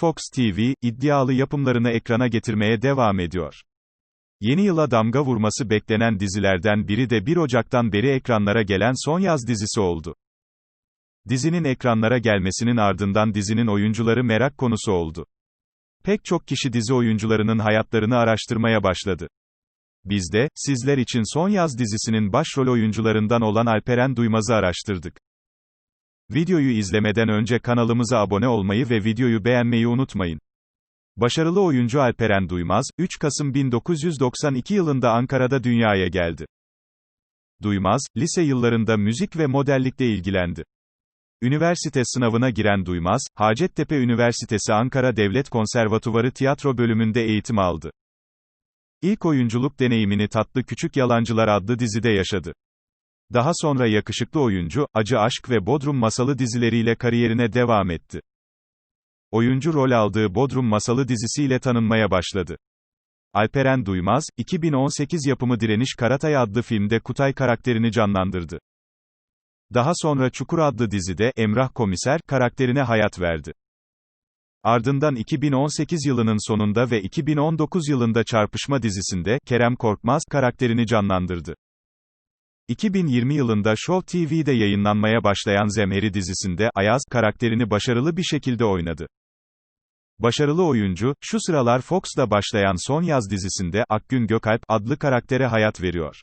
Fox TV, iddialı yapımlarını ekrana getirmeye devam ediyor. Yeni yıla damga vurması beklenen dizilerden biri de 1 Ocak'tan beri ekranlara gelen son yaz dizisi oldu. Dizinin ekranlara gelmesinin ardından dizinin oyuncuları merak konusu oldu. Pek çok kişi dizi oyuncularının hayatlarını araştırmaya başladı. Biz de, sizler için Son Yaz dizisinin başrol oyuncularından olan Alperen Duymaz'ı araştırdık. Videoyu izlemeden önce kanalımıza abone olmayı ve videoyu beğenmeyi unutmayın. Başarılı oyuncu Alperen Duymaz, 3 Kasım 1992 yılında Ankara'da dünyaya geldi. Duymaz, lise yıllarında müzik ve modellikle ilgilendi. Üniversite sınavına giren Duymaz, Hacettepe Üniversitesi Ankara Devlet Konservatuvarı tiyatro bölümünde eğitim aldı. İlk oyunculuk deneyimini Tatlı Küçük Yalancılar adlı dizide yaşadı. Daha sonra yakışıklı oyuncu, Acı Aşk ve Bodrum Masalı dizileriyle kariyerine devam etti. Oyuncu rol aldığı Bodrum Masalı dizisiyle tanınmaya başladı. Alperen Duymaz, 2018 yapımı Direniş Karatay adlı filmde Kutay karakterini canlandırdı. Daha sonra Çukur adlı dizide, Emrah Komiser, karakterine hayat verdi. Ardından 2018 yılının sonunda ve 2019 yılında Çarpışma dizisinde, Kerem Korkmaz, karakterini canlandırdı. 2020 yılında Show TV'de yayınlanmaya başlayan Zemheri dizisinde, Ayaz, karakterini başarılı bir şekilde oynadı. Başarılı oyuncu, şu sıralar Fox'ta başlayan Son Yaz dizisinde, Akgün Gökalp, adlı karaktere hayat veriyor.